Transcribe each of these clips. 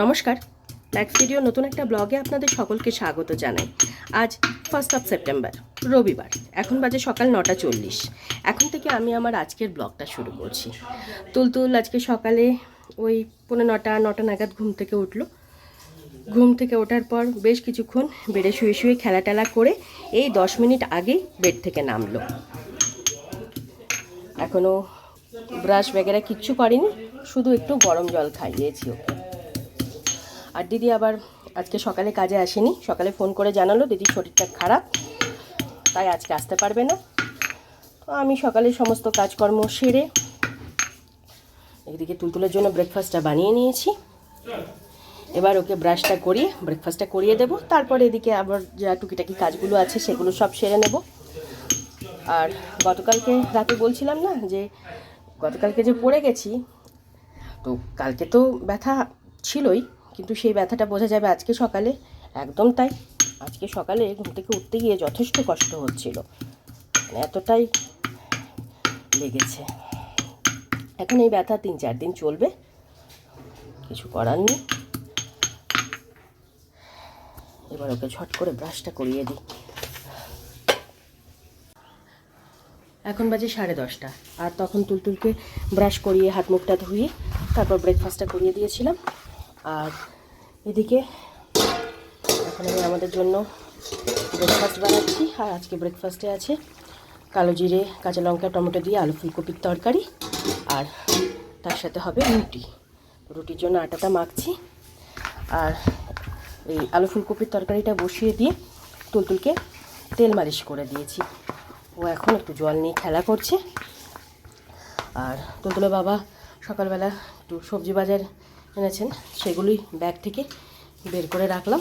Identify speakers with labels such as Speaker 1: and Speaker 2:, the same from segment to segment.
Speaker 1: নমস্কার। ল্যাক্স ভিডিও নতুন একটা ব্লগে আপনাদের সকলকে স্বাগত জানাই। আজ ফার্স্ট অফ সেপ্টেম্বর রবিবার, এখন বাজে সকাল নটা চল্লিশ। এখন থেকে আমি আমার আজকের ব্লগটা শুরু করছি। তুলতুল আজকে সকালে ওই পনেরো নটা নটা নাগাদ ঘুম থেকে উঠল। ঘুম থেকে ওঠার পর বেশ কিছুক্ষণ বেডে শুয়ে শুয়ে খেলা টেলা করে এই দশ মিনিট আগেই বেড থেকে নামলো। এখনও ব্রাশ বেগেরা কিচ্ছু করেনি, শুধু একটু গরম জল খাইয়েছি ওকে। আর দিদি আবার আজকে সকালে কাজে আসেনি, সকালে ফোন করে জানালো, দিদির শরীরটা খারাপ, তাই আজকে আসতে পারবে না। তো আমি সকালে সমস্ত কাজকর্ম সেরে এদিকে তুলতুলের জন্য ব্রেকফাস্টটা বানিয়ে নিয়েছি। এবার ওকে ব্রাশটা করিয়ে ব্রেকফাস্টটা করিয়ে দেবো। তারপর এদিকে আবার যা টুকিটাকি কাজগুলো আছে, সেগুলো সব সেরে নেব। আর গতকালকে রাতে বলছিলাম না যে, গতকালকে যে পড়ে গেছি, তো কালকে তো ব্যথা ছিলই কিন্তু সেই ব্যথাটা বোঝা যাবে আজকে সকালে। একদম তাই। আজকে সকালে ঘুম থেকে উঠতে গিয়ে যথেষ্ট কষ্ট হচ্ছিল। মানে এতটাই লেগেছে। এখন এই ব্যথা তিন চার দিন চলবে। কিছু করার নেই। এবার ওকে ঝট করে ব্রাশটা করিয়ে দিই। এখন বাজে সাড়ে দশটা। আর তখন তুলতুলকে ব্রাশ করিয়ে হাত মুখটা ধুয়ে তারপর ব্রেকফাস্টটা করিয়ে দিয়েছিলাম। আর এদিকে এখন আমি আমাদের জন্য ব্রেকফাস্ট বানাচ্ছি। আর আজকে ব্রেকফাস্টে আছে কালো জিরে, কাঁচা লঙ্কা, টমেটো দিয়ে আলু ফুলকপির তরকারি। আর তার সাথে হবে রুটি। রুটির জন্য আটাটা মাখছি। আর এই আলু ফুলকপির তরকারিটা বসিয়ে দিয়ে তুলতুলকে তেল মালিশ করে দিয়েছি। ও এখন একটু জল নিয়ে খেলা করছে। আর তুলতুলো বাবা সকালবেলা একটু সবজি বাজার এনেছেন, সেগুলোই ব্যাগ থেকে বের করে রাখলাম।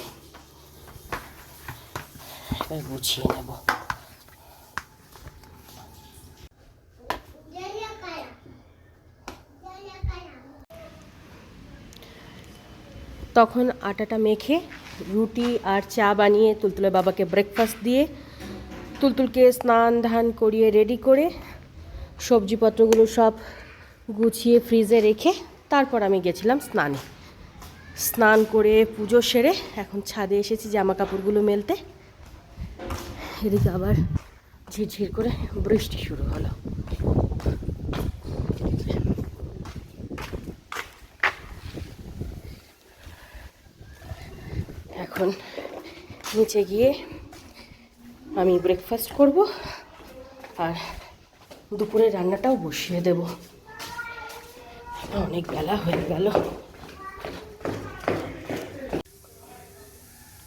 Speaker 1: এবার গুছিয়ে নেব। তখন আটাটা মেখে রুটি আর চা বানিয়ে তুলতুলে বাবাকে ব্রেকফাস্ট দিয়ে তুলতুলকে স্নান ধান করিয়ে রেডি করে সবজিপত্রগুলো সব গুছিয়ে ফ্রিজে রেখে তারপর আমি গেছিলাম স্নানে। স্নান করে পুজো সেরে এখন ছাদে এসেছি জামা কাপড়গুলো মেলতে। এদিকে আবার ঝিরঝির করে বৃষ্টি শুরু হলো। এখন নিচে গিয়ে আমি ব্রেকফাস্ট করব আর দুপুরে রান্নাটাও বসিয়ে দেব। অনেক বেলা হয়ে গেল।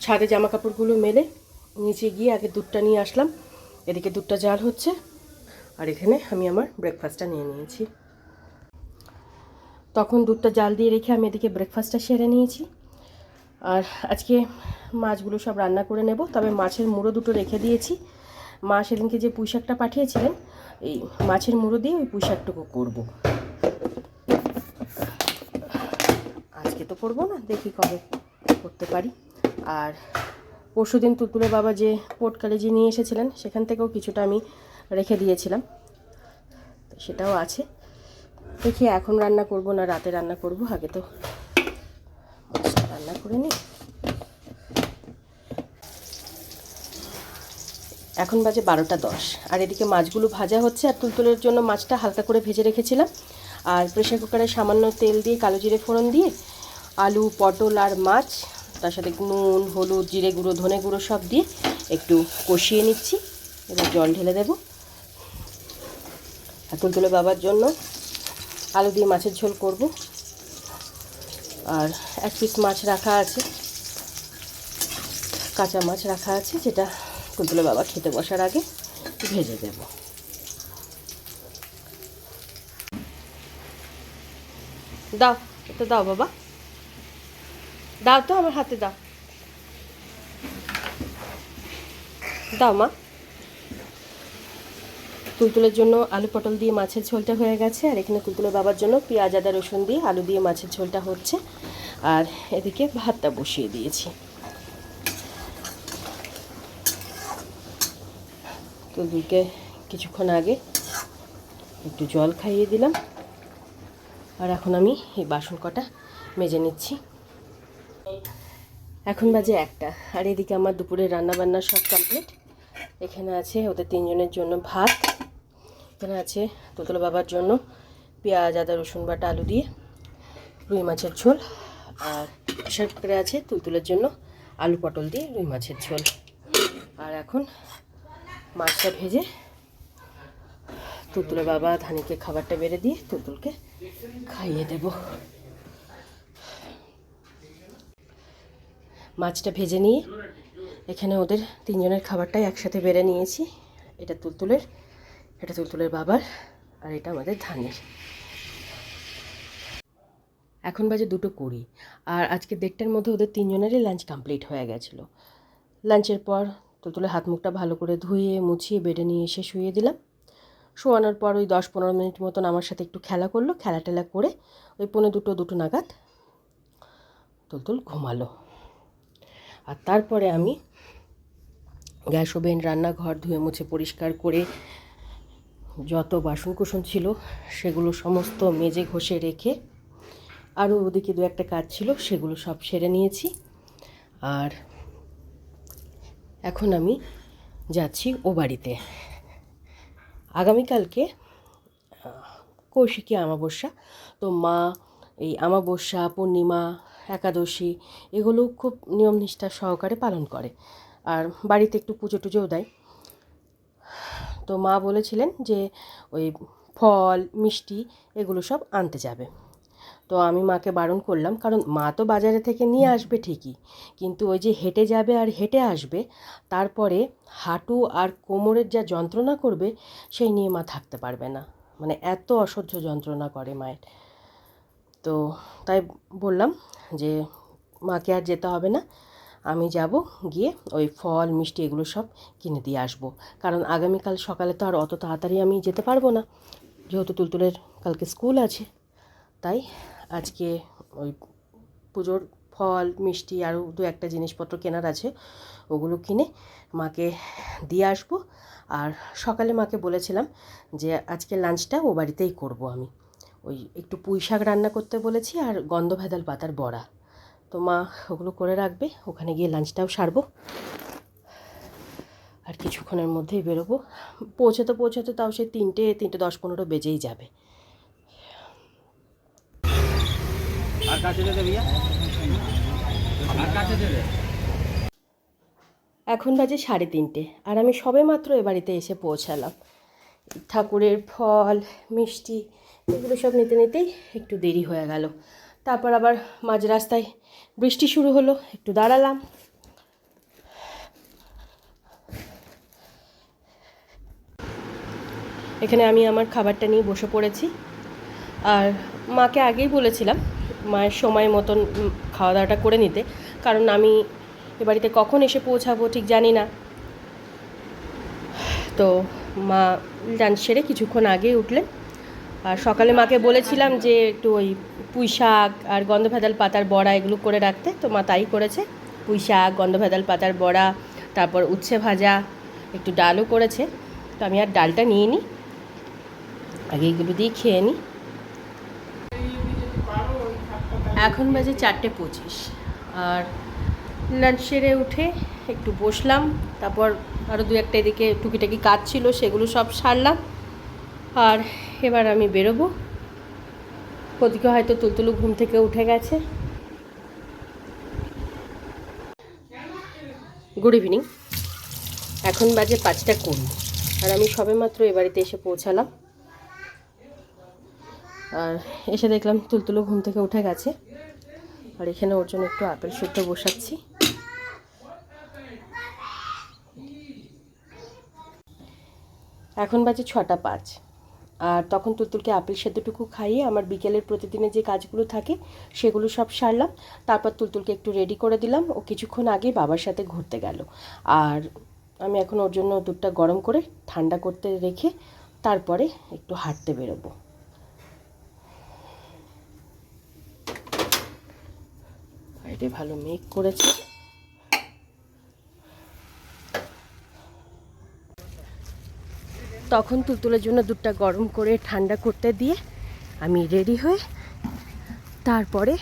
Speaker 1: ছাদে জামা কাপড়গুলো মেলে নিচে গিয়ে আগে দুধটা নিয়ে আসলাম। এদিকে দুধটা জাল হচ্ছে। আর এখানে আমি আমার ব্রেকফাস্টটা নিয়ে নিয়েছি। তখন দুধটা জাল দিয়ে রেখে আমি এদিকে ব্রেকফাস্টটা সেরে নিয়েছি। আর আজকে মাছগুলো সব রান্না করে নেব, তবে মাছের মুড়ো দুটো রেখে দিয়েছি। মা সেদিনকে যে পুঁই শাকটা পাঠিয়েছিলেন, এই মাছের মুড়ো দিয়ে ওই পুঁই শাকটুকু করব। আজকে তো করব না, দেখি কবে করতে পারি। আর পরশু দিন তুলতুলে বাবা যে পোর্ট কলেজে নিয়ে এসেছিলেন, সেখান থেকেও কিছুটা আমি রেখে দিয়েছিলাম। তো সেটাও আছে। দেখি এখন রান্না করব না রাতে রান্না করব, আগে তো রান্না করে নিই। এখন বাজে বারোটা দশ, আর এদিকে মাছগুলো ভাজা হচ্ছে, আর তুলতুলের জন্য মাছটা হালকা করে ভেজে রেখেছিলাম। আর প্রেশার কুকারে সামান্য তেল দিয়ে কালো জিরে ফোড়ন দিয়ে আলু, পটল আর মাছ, তার সাথে নুন, হলুদ, জিরে গুঁড়ো, ধনে গুঁড়ো সব দিয়ে একটু কষিয়ে নিচ্ছি। এবার জল ঢেলে দেব। আর তুলতুলে বাবার জন্য আলু দিয়ে মাছের ঝোল করব। আর এক পিস মাছ রাখা আছে। কাঁচা মাছ রাখা আছে, যেটা তুলতুলে বাবা খেতে বসার আগে ভেজে দেব। দাও, এটা দাও বাবা। দাও তো আমার হাতে, দাও। দাও মা। কুলতুলের জন্য আলু পটল দিয়ে মাছের ঝোলটা হয়ে গেছে, আর এখানে তুলতুলের বাবার জন্য পেঁয়াজ, আদা, রসুন দিয়ে আলু দিয়ে মাছের ঝোলটা হচ্ছে। আর এদিকে ভাতটা বসিয়ে দিয়েছি। তুলতুলকে কিছুক্ষণ আগে একটু জল খাইয়ে দিলাম। আর এখন আমি এই বাসন কটা মেজে নিচ্ছি। এখন বাজে একটা। আর এদিকে আমার দুপুরে রান্না বান্না সব কমপ্লিট এখানে আছে ওদের তিনজনের জন্য ভাত। এখানে আছে তোতলা বাবার জন্য পেঁয়াজ, আদা, রসুন বাটা, আলু দিয়ে রুই মাছের ঝোল। আর প্রেশার কুকারে আছে তুলতুলের জন্য আলু পটল দিয়ে রুই মাছের ঝোল। আর এখন মাছটা ভেজে তুলতুলের বাবা ধানিকে খাবারটা বেড়ে দিয়ে তুলতুলকে খাইয়ে দেব। মাছটা ভেজে নিয়ে এখানে ওদের তিনজনের খাবারটাই একসাথে বেড়ে নিয়েছি। এটা তুলতুলের এটা তুলতুলের বাবার আর এটা আমাদের ধানের। এখন বাজে দুটো কুড়ি আর আজকে দেড়টার মধ্যে ওদের তিনজনেরই লাঞ্চ কমপ্লিট হয়ে গেছিল। লাঞ্চের পর তুলতুলে হাত মুখটা ভালো করে ধুয়ে, মুছিয়ে, বেডে নিয়ে এসে শুয়ে দিলাম। শোয়ানোর পর ওই দশ পনেরো মিনিট মতন আমার সাথে একটু খেলা করল, খেলা টেলা করে ওই পনেরো দুটো দুটো নাগাদ তুলতুল ঘুমালো। আর তারপরে আমি গ্যাস ওভেন, রান্নাঘর ধুয়ে মুছে পরিষ্কার করে যত বাসনকুসন ছিল সেগুলো সমস্ত মেজে ঘষে রেখে আরও ওদিকে দু একটা কাজ ছিল সেগুলো সব সেরে নিয়েছি। আর এখন আমি যাচ্ছি ও বাড়িতে। আগামীকালকে কৌশিকী অমাবস্যা তো মা, এই অমাবস্যা পূর্ণিমা একাদশী, এগুলো খুব নিয়ম নিষ্ঠা সহকারে পালন করে। আর বাড়িতে একটু পুজো টুজোও দেয়। তো মা বলেছিলেন যে, ওই ফল, মিষ্টি এগুলো সব আনতে যাবে। তো আমি মাকে বারণ করলাম, কারণ মা তো বাজারে থেকে নিয়ে আসবে ঠিকই, কিন্তু ওই যে হেঁটে যাবে আর হেঁটে আসবে, তারপরে হাঁটু আর কোমরের যা যন্ত্রণা করবে, সেই নিয়ে মা থাকতে পারবে না। মানে এত অসহ্য যন্ত্রণা করে মায়ের। তো তাই বললাম যে মাকে আর যেতে হবে না। আমি যাব গিয়ে ওই ফল, মিষ্টি এগুলো সব কিনে দিয়ে আসব। কারণ আগামীকাল সকালে তো আর অত তাড়াতাড়ি আমি যেতে পারব না। যেহেতু তুলতুলের কালকে স্কুল আছে, তাই আজকে ওই পুজোর ফল, মিষ্টি আরও দু একটা জিনিসপত্র কেনার আছে, ওগুলো কিনে মাকে দিয়ে আসব। আর সকালে মাকে বলেছিলাম যে আজকে লাঞ্চটা ও বাড়িতেই করব আমি। ওই একটু পুঁই শাক রান্না করতে বলেছি আর গন্ধ ভেদাল পাতার বড়া। তো মা ওগুলো করে রাখবে ওখানে গিয়ে লাঞ্চটাও সারবো। আর কিছুক্ষণের মধ্যেই বেরোবো। পৌঁছাতে পৌঁছাতে তাও সে তিনটে তিনটে দশ পনেরো বেজেই যাবে। এখন বাজে সাড়ে তিনটে আর আমি সবে মাত্র এ বাড়িতে এসে পৌঁছালাম। ঠাকুরের ফল মিষ্টি এগুলো সব নিতে নিতেই একটু দেরি হয়ে গেল। তারপর আবার মাঝ রাস্তায় বৃষ্টি শুরু হলো, একটু দাঁড়ালাম। এখানে আমি আমার খাবারটা নিয়ে বসে পড়েছি। আর মাকে আগেই বলেছিলাম মায়ের সময় মতন খাওয়া দাওয়াটা করে নিতে, কারণ আমি এ বাড়িতে কখন এসে পৌঁছাবো ঠিক জানি না। তো মা লাঞ্চ সেরে কিছুক্ষণ আগে উঠলেন। আর সকালে মাকে বলেছিলাম যে একটু ওই পুঁই শাক আর গন্ধভেদাল পাতার বড়া এগুলো করে রাখতে, তো মা তাই করেছে। পুঁই শাক, গন্ধভেদাল পাতার বড়া, তারপর উচ্ছে ভাজা, একটু ডালও করেছে। তো আমি আর ডালটা নিয়ে নিই, আগে এগুলো দিয়ে খেয়ে নিই। এখন বাজে চারটে পঁচিশ। আর লাঞ্চ সেরে উঠে একটু বসলাম, তারপর আরও দু একটা এদিকে টুকিটাকি কাজ ছিল, সেগুলো সব সারলাম। আর এবার আমি বেরোবো। ওদিকে হয়তো তুলতুলু ঘুম থেকে উঠে গেছে। গুড ইভিনিং এখন বাজে পাঁচটা কুড়ি, আর আমি সবেমাত্র এ বাড়িতে এসে পৌঁছালাম। আর এসে দেখলাম তুলতুলু ঘুম থেকে উঠে গেছে। আর এখানে ওর জন্য একটু আপেল সিদ্ধ বসাচ্ছি। এখন বাজে ছটা পাঁচ। আর তখন তুলতুলকে আপেল সেদ্ধটুকু খাইয়ে আমার বিকেলের প্রতিদিনের যে কাজগুলো থাকে, সেগুলো সব সারলাম। তারপর তুলতুলকে একটু রেডি করে দিলাম। ও কিছুক্ষণ আগে বাবার সাথে ঘুরতে গেল। আর আমি এখন ওর জন্য দুধটা গরম করে ঠান্ডা করতে রেখে তারপরে একটু হাঁটতে বেরোবো। ভালো মেঘ করেছে। তখন তুলতুলের জন্য দুধটা গরম করে ঠান্ডা করতে দিয়ে আমি রেডি হয়ে তারপরে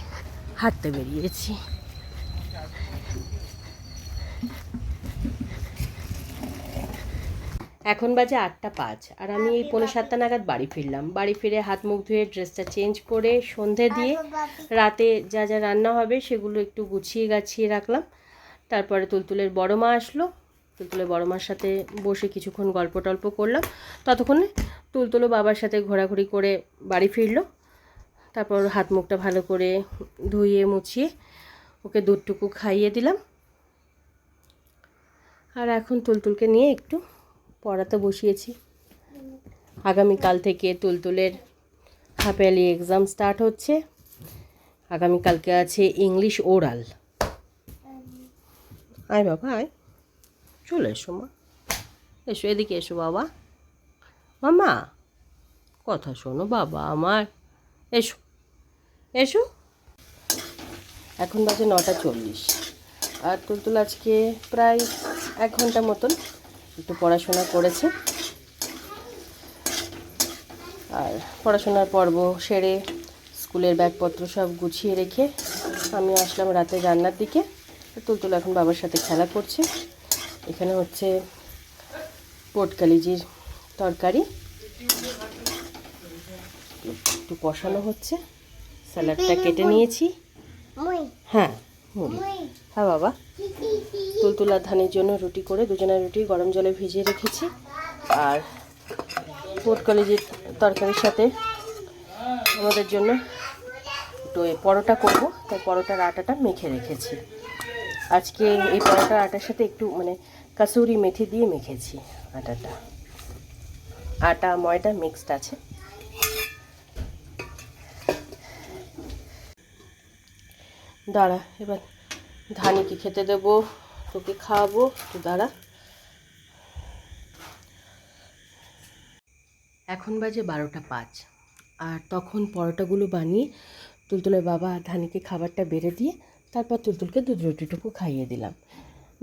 Speaker 1: হাঁটতে বেরিয়েছি। এখন বাজে আটটা পাঁচ আর আমি এই পনেরো সাতটা নাগাদ বাড়ি ফিরলাম। বাড়ি ফিরে হাত মুখ ধুয়ে ড্রেসটা চেঞ্জ করে সন্ধে দিয়ে রাতে যা যা রান্না হবে সেগুলো একটু গুছিয়ে গাছিয়ে রাখলাম। তারপরে তুলতুলের বড় মা আসলো। তুলতুলের বড় মার সাথে বসে কিছুক্ষণ গল্প টল্প করলাম। ততক্ষণে তুলতুলো বাবার সাথে ঘোরাঘুরি করে বাড়ি ফিরলো। তারপর হাত মুখটা ভালো করে ধুইয়ে মুছিয়ে ওকে দুধটুকু খাইয়ে দিলাম। আর এখন তুলতুলকে নিয়ে একটু পড়াতে বসিয়েছি। আগামীকাল থেকে তুলতুলের হাফ ইয়ারলি এক্সাম স্টার্ট হচ্ছে। আগামীকালকে আছে ইংলিশ ওরাল। আয় বাবা, আয়। চলে এসো, মা। এসো, এদিকে এসো, বাবা। মামা, কথা শোনো, বাবা আমার। এসো এসো। এখন বাজে নটা চল্লিশ। আর তুলতুল আজকে প্রায় এক ঘণ্টা মতন একটু পড়াশোনা করেছে। আর পড়াশোনার পর্ব সেরে স্কুলের ব্যাগপত্র সব গুছিয়ে রেখে আমি আসলাম রাতে রান্নার দিকে। তুলতুল এখন বাবার সাথে খেলা করছে। এখানে হচ্ছে পটকালিজির তরকারি। একটু কষানো হচ্ছে। স্যালাডটা কেটে নিয়েছি। হ্যাঁ মুড়ি। হ্যাঁ বাবা। তুলতুলা ধানের জন্য রুটি করে দুজনের রুটি গরম জলে ভিজিয়ে রেখেছি। আর পোট কলেজের তরকারির সাথে আমাদের জন্য এই পরোটা করব। তাই পরোটার আটাটা মেখে রেখেছি। আজকে এই পরোটার আটার সাথে একটু মানে কাসুরি মেথি দিয়ে মেখেছি আটাটা। আটা, ময়দা মিক্সড আছে। দাঁড়া, এবার ধানিকে খেতে দেবো, তোকে খাওয়াবো তো দাঁড়া। এখন বাজে বারোটা পাঁচ, আর তখন পরোটাগুলো বানিয়ে তুলতুলের বাবা ধানিকে খাবারটা বেড়ে দিয়ে তারপর তুলতুলকে দুধ রুটিটুকু খাইয়ে দিলাম।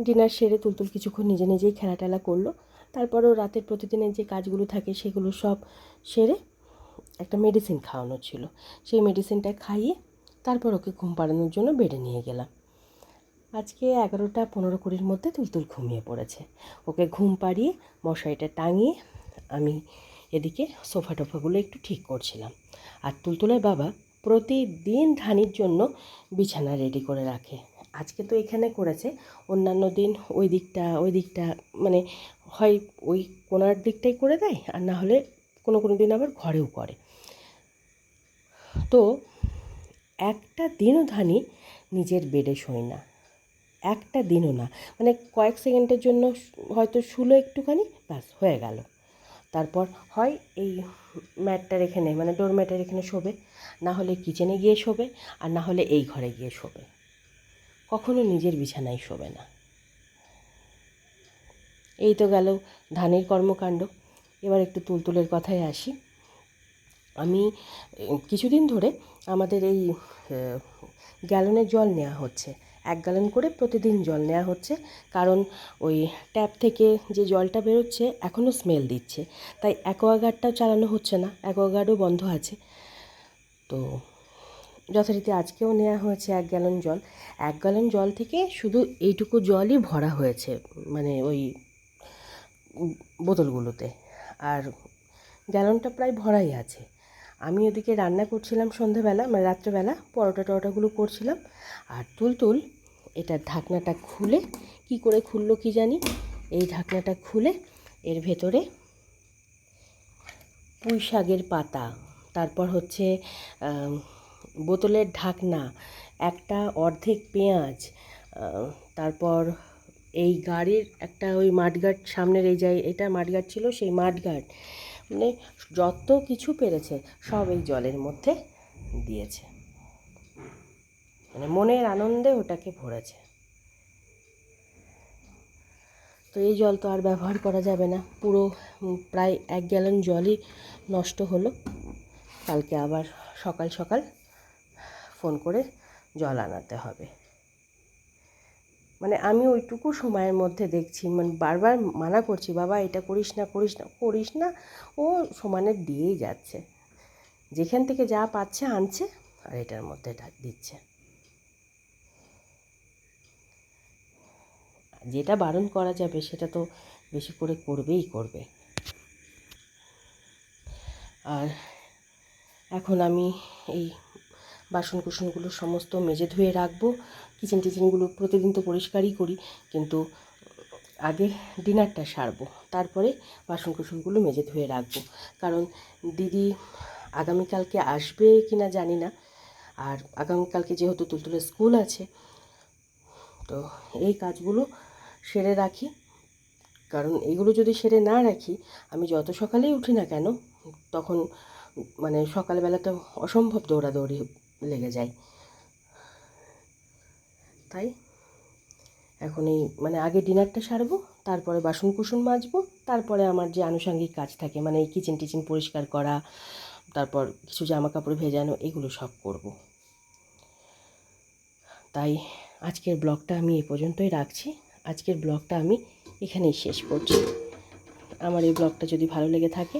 Speaker 1: ডিনার সেরে তুলতুল কিছুক্ষণ নিজে নিজেই খেলা টেলা করল। তারপরও রাতের প্রতিদিনের যে কাজগুলো থাকে সেগুলো সব সেরে একটা মেডিসিন খাওয়ানো ছিল। সেই মেডিসিনটা খাইয়ে তারপর ওকে ঘুম পাড়ানোর জন্য বেডে নিয়ে গেলাম। আজকে এগারোটা পনেরো কুড়ির মধ্যে তুলতুল ঘুমিয়ে পড়েছে। ওকে ঘুম পাড়িয়ে মশারিটা টাঙিয়ে আমি এদিকে সোফা টোফাগুলো একটু ঠিক করছিলাম। আর তুলতুলের বাবা প্রতিদিন ধানির জন্য বিছানা রেডি করে রাখে। আজকে তো এখানে করেছে। অন্যান্য দিন ওই দিকটা ওই দিকটা মানে হয় ওই কোনার দিকটাই করে দেয় আর না হলে কোনো কোনো দিন আবার ঘরেও করে। তো একটা দিনও ধানি নিজের বেডে শোয় না। একটা দিনও না। মানে কয়েক সেকেন্ডের জন্য হয়তো শুলো একটুখানি, ব্যাস হয়ে গেল। তারপর হয় এই ম্যাটটার এখানে মানে ডোর ম্যাটের এখানে শোবে। না হলে কিচেনে গিয়ে শোবে আর না হলে এই ঘরে গিয়ে শোবে। কখনো নিজের বিছানায় শোবে না। এই তো গেল ধানের কর্মকাণ্ড। এবার একটু তুলতুলের কথায় আসি। আমি কিছুদিন ধরে আমাদের এই গ্যালনের জল নেওয়া হচ্ছে। এক গ্যালন করে প্রতিদিন জল নেওয়া হচ্ছে। কারণ ওই ট্যাপ থেকে যে জলটা বেরোচ্ছে, এখনও স্মেল দিচ্ছে। তাই অ্যাকোয়াগার্ডটাও চালানো হচ্ছে না। অ্যাকোয়াগার্ডও বন্ধ আছে। তো যথারীতি আজকেও নেওয়া হয়েছে এক গ্যালন জল। এক গ্যালন জল থেকে শুধু এইটুকু জলই ভরা হয়েছে মানে ওই বোতলগুলোতে। আর গ্যালনটা প্রায় ভরাই আছে। আমি ওদিকে রান্না করছিলাম সন্ধেবেলা মানে রাত্রেবেলা, পরোটা টরোটাগুলো করছিলাম। আর তুলতুল, এটার ঢাকনাটা খুলে, কি করে খুললো কি জানি? এই ঢাকনাটা খুলে, এর ভেতরে পুঁই শাকের পাতা, তারপর হচ্ছে বোতলের ঢাকনা, একটা অর্ধেক পেঁয়াজ তারপর এই গাড়ির একটা ওই মাঠগার্ড সামনের এই যাই এটা মাঠগার্ড ছিল, সেই মাঠগার্ড মানে যত কিছু পেরেছে সব এই জলের মধ্যে দিয়েছে। মানে মনের আনন্দে ওটাকে ভরেছে। তো এই জল তো আর ব্যবহার করা যাবে না। পুরো প্রায় এক গ্যালন জলই নষ্ট হলো। কালকে আবার সকাল সকাল ফোন করে জল আনাতে হবে। মানে আমি ওইটুকু সময়ের মধ্যে দেখছি মানে বারবার মানা করছি, বাবা, এটা করিস না করিস না করিস না। ও সমানে দিয়েই যাচ্ছে। যেখান থেকে যা পাচ্ছে, আনছে আর এটার মধ্যে দিচ্ছে। যেটা বারণ করা যাবে, সেটা তো বেশি করে করবেই করবে। আর এখন আমি এই বাসন কুসনগুলো সমস্ত মেজে ধুয়ে রাখব। কিচেন টিচেনগুলো প্রতিদিন তো পরিষ্কারই করি, কিন্তু আগে ডিনারটা সারবো, তারপরে বাসন কুসনগুলো মেজে ধুয়ে রাখব। কারণ দিদি আগামীকালকে আসবে কি না জানি না, আর আগামীকালকে যেহেতু তুলতুলে স্কুল আছে, তো এই কাজগুলো সেরে রাখি। কারণ এগুলো যদি সেরে না রাখি, আমি যত সকালেই উঠি না কেন, তখন মানে সকালবেলাটা অসম্ভব দৌড়াদৌড়ি লেগে যায়। তাই এখন এই মানে আগে ডিনারটা সারবো, তারপরে বাসন কুসন মাজবো, তারপরে আমার যে আনুষঙ্গিক কাজ থাকে মানে এই কিচেন টিচেন পরিষ্কার করা, তারপর কিছু জামা কাপড় ভেজানো, এগুলো সব করব। তাই আজকের ব্লগটা আমি এ পর্যন্তই রাখছি। আজকের ব্লগটা আমি এখানেই শেষ করছি। আমার এই ব্লগটা যদি ভালো লেগে থাকে